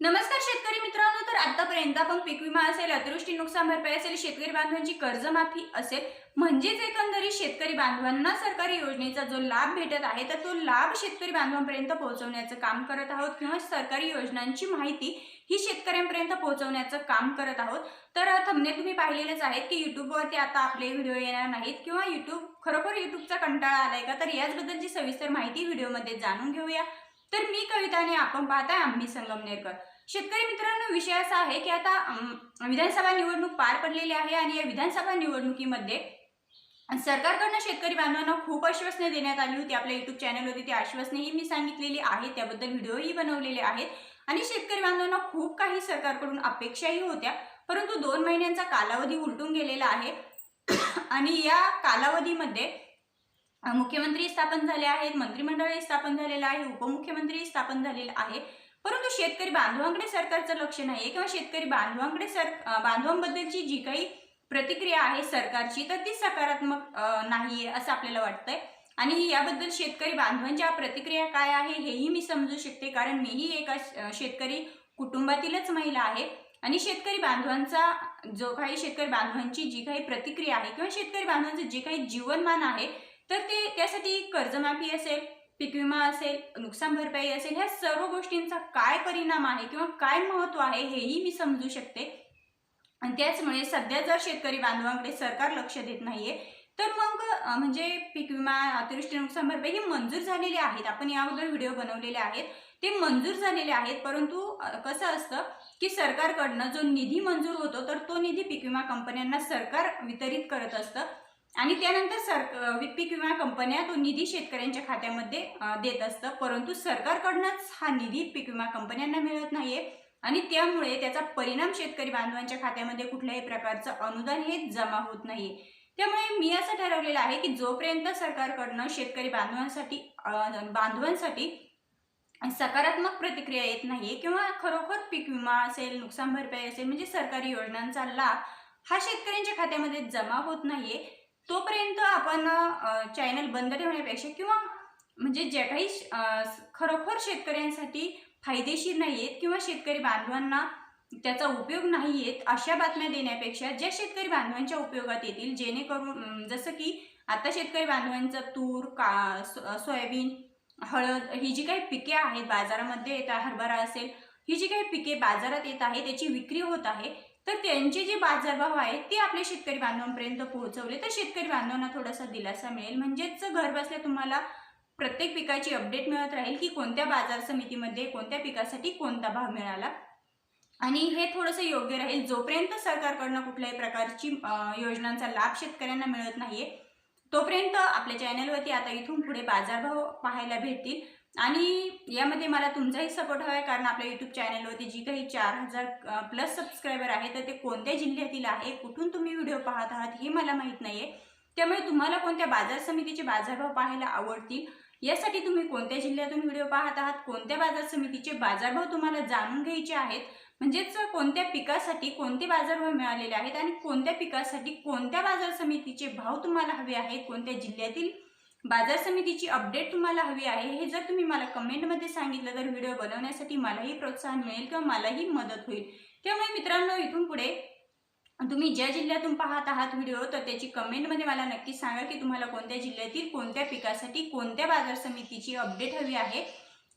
नमस्कार शेतकरी मित्रांनो तर आतापर्यंत आपण पीक विमा असेल अतिवृष्टी नुकसान भरपाई असेल शेतकरी बांधवांची कर्जमाफी असेल म्हणजेच एकंदरीत शेतकरी बांधवांना सरकारी योजनेचा जो लाभ भेटत आहे तर तो लाभ शेतकरी बांधवांपर्यंत पोहोचवण्याचं काम करत आहोत किंवा सरकारी योजनांची माहिती ही शेतकऱ्यांपर्यंत पोहोचवण्याचं काम करत आहोत. तर थमने तुम्ही पाहिलेलेच आहेत की युट्यूबवरती आता आपले व्हिडिओ येणार नाहीत किंवा युट्यूब खरोखर युट्यूबचा कंटाळा आलाय का? तर याचबद्दलची सविस्तर माहिती व्हिडिओमध्ये जाणून घेऊया. तर मी कविता आणि आपण पाहताय आम्ही संगमनेरकर. शेतकरी मित्रांनो विषय असा आहे की आता विधानसभा निवडणूक पार पडलेली आहे आणि या विधानसभा निवडणुकीमध्ये सरकारकडनं शेतकरी बांधवांना खूप आश्वासने देण्यात आली होती. आपल्या युट्यूब चॅनलवरती ती आश्वासनेही मी सांगितलेली आहे. त्याबद्दल व्हिडिओही बनवलेले आहेत. आणि शेतकरी बांधवांना खूप काही सरकारकडून अपेक्षाही होत्या. परंतु दोन महिन्यांचा कालावधी उलटून गेलेला आहे. आणि या कालावधीमध्ये मुख्यमंत्री स्थापन झाले आहेत मंत्रिमंडळही स्थापन झालेलं आहे उपमुख्यमंत्री स्थापन झालेलं आहे. परंतु शेतकरी बांधवांकडे सरकारचं लक्ष नाही किंवा शेतकरी बांधवांकडे सर बांधवांबद्दलची जी काही प्रतिक्रिया आहे सरकारची तर ती सकारात्मक नाही आहे असं आपल्याला वाटतंय. आणि याबद्दल शेतकरी बांधवांच्या प्रतिक्रिया काय आहे हेही मी समजू शकते कारण मीही एका शेतकरी कुटुंबातीलच महिला आहे. आणि शेतकरी बांधवांचा जो काही शेतकरी बांधवांची जी काही प्रतिक्रिया आहे किंवा शेतकरी बांधवांचं जे काही जीवनमान आहे तर ते त्यासाठी कर्जमाफी असेल पीक विमा असेल नुकसान भरपाई असेल ह्या सर्व गोष्टींचा काय परिणाम आहे किंवा काय महत्त्व आहे हेही मी समजू शकते. आणि त्याचमुळे सध्या जर शेतकरी बांधवांकडे सरकार लक्ष देत नाहीये तर मग म्हणजे पीक विमा अतिवृष्टी नुकसान भरपाई ही मंजूर झालेली आहेत. आपण या अगोदर व्हिडिओ बनवलेले आहेत. ते मंजूर झालेले आहेत परंतु कसं असतं की सरकारकडनं जो निधी मंजूर होतो तर तो निधी पीक विमा कंपन्यांना सरकार वितरित करत असतं. आणि त्यानंतर सर पीक विमा कंपन्या तो निधी शेतकऱ्यांच्या खात्यामध्ये देत असतं. परंतु सरकारकडनंच हा निधी पीक विमा कंपन्यांना मिळत नाहीये. आणि त्यामुळे त्याचा परिणाम शेतकरी बांधवांच्या खात्यामध्ये कुठल्याही प्रकारचं अनुदान हे जमा होत नाहीये. त्यामुळे मी असं ठरवलेलं आहे की जोपर्यंत सरकारकडनं शेतकरी बांधवांसाठी बांधवांसाठी सकारात्मक प्रतिक्रिया येत नाहीये किंवा खरोखर पीक विमा असेल नुकसान भरपाई असेल म्हणजे सरकारी योजनांचा लाभ हा शेतकऱ्यांच्या खात्यामध्ये जमा होत नाहीये तोपर्यंत आपण चॅनल बंद ठेवण्यापेक्षा किंवा म्हणजे ज्या काही खरोखर शेतकऱ्यांसाठी फायदेशीर नाही आहेत किंवा शेतकरी बांधवांना त्याचा उपयोग नाही आहेत अशा बातम्या देण्यापेक्षा ज्या शेतकरी बांधवांच्या उपयोगात येतील जेणेकरून जसं की आता शेतकरी बांधवांचं तूर का सोयाबीन हळद ही जी काही पिके आहेत बाजारामध्ये येतात हरभरा असेल ही जी काही पिके बाजारात येत आहे त्याची विक्री होत आहे तर त्यांचे जे बाजारभाव आहेत ते आपल्या शेतकरी बांधवांपर्यंत पोहोचवले. तर शेतकरी बांधवांना थोडासा दिलासा मिळेल. म्हणजेच घर बसल्या तुम्हाला प्रत्येक पिकाची अपडेट मिळत राहील की कोणत्या बाजार समितीमध्ये कोणत्या पिकासाठी कोणता भाव मिळाला. आणि हे थोडंसं योग्य राहील. जोपर्यंत सरकारकडनं कुठल्याही प्रकारची योजनांचा लाभ शेतकऱ्यांना मिळत नाहीये तोपर्यंत आपल्या चॅनलवरती आता इथून पुढे बाजारभाव पाहायला भेटतील. आणि यामध्ये मला तुमचाही सपोर्ट हवा आहे कारण आपल्या यूट्यूब चॅनलवरती जी काही चार हजार प्लस सबस्क्रायबर आहे तर ते कोणत्या जिल्ह्यातील आहे कुठून तुम्ही व्हिडिओ पाहत आहात हे मला माहीत नाही आहे त्यामुळे तुम्हाला कोणत्या बाजार समितीचे बाजारभाव पाहायला आवडतील यासाठी तुम्ही कोणत्या जिल्ह्यातून व्हिडिओ पाहत आहात कोणत्या बाजार समितीचे बाजारभाव तुम्हाला जाणून घ्यायचे आहेत म्हणजेच कोणत्या पिकासाठी कोणते बाजारभाव मिळालेले आहेत आणि कोणत्या पिकासाठी कोणत्या बाजार समितीचे भाव तुम्हाला हवे आहेत कोणत्या जिल्ह्यातील बाजार समितीची अपडेट तुम्हाला हवी आहे हे जर तुम्ही मला कमेंटमध्ये सांगितलं तर व्हिडिओ बनवण्यासाठी मलाही प्रोत्साहन मिळेल किंवा मलाही मदत होईल. त्यामुळे मित्रांनो इथून पुढे तुम्ही ज्या जिल्ह्यातून पाहत आहात व्हिडिओ तर त्याची कमेंटमध्ये मला नक्की सांगा की तुम्हाला कोणत्या जिल्ह्यातील कोणत्या पिकासाठी कोणत्या बाजार समितीची अपडेट हवी आहे.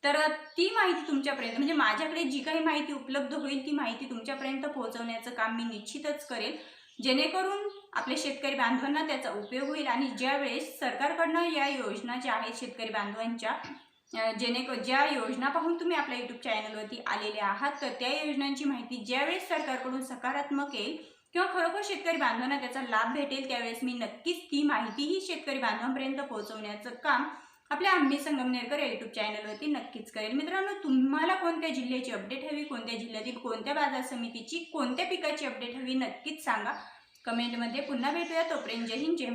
तर ती माहिती तुमच्यापर्यंत म्हणजे माझ्याकडे जी काही माहिती उपलब्ध होईल ती माहिती तुमच्यापर्यंत पोहोचवण्याचं काम मी निश्चितच करेल. जेणेकरून आपल्या शेतकरी बांधवांना त्याचा उपयोग होईल आणि ज्यावेळेस सरकारकडनं या योजना ज्या आहेत शेतकरी बांधवांच्या अ, ज्या योजना पाहून तुम्ही आपल्या यूट्यूब चॅनलवरती आलेले आहात तर त्या योजनांची माहिती ज्यावेळेस सरकारकडून सकारात्मक येईल किंवा खरोखर शेतकरी बांधवांना त्याचा लाभ भेटेल त्यावेळेस मी नक्कीच ती माहितीही शेतकरी बांधवांपर्यंत पोहोचवण्याचं काम आपल्या आम्ही संगमनेरकर या यूट्यूब चॅनलवरती नक्कीच करेल. मित्रांनो तुम्हाला कोणत्या जिल्ह्याची अपडेट हवी कोणत्या जिल्ह्यातील कोणत्या बाजार समितीची कोणत्या पिकाची अपडेट हवी नक्कीच सांगा. कमेंटमध्ये पुन्हा भेटूया तोपर्यंत जय हिंद जय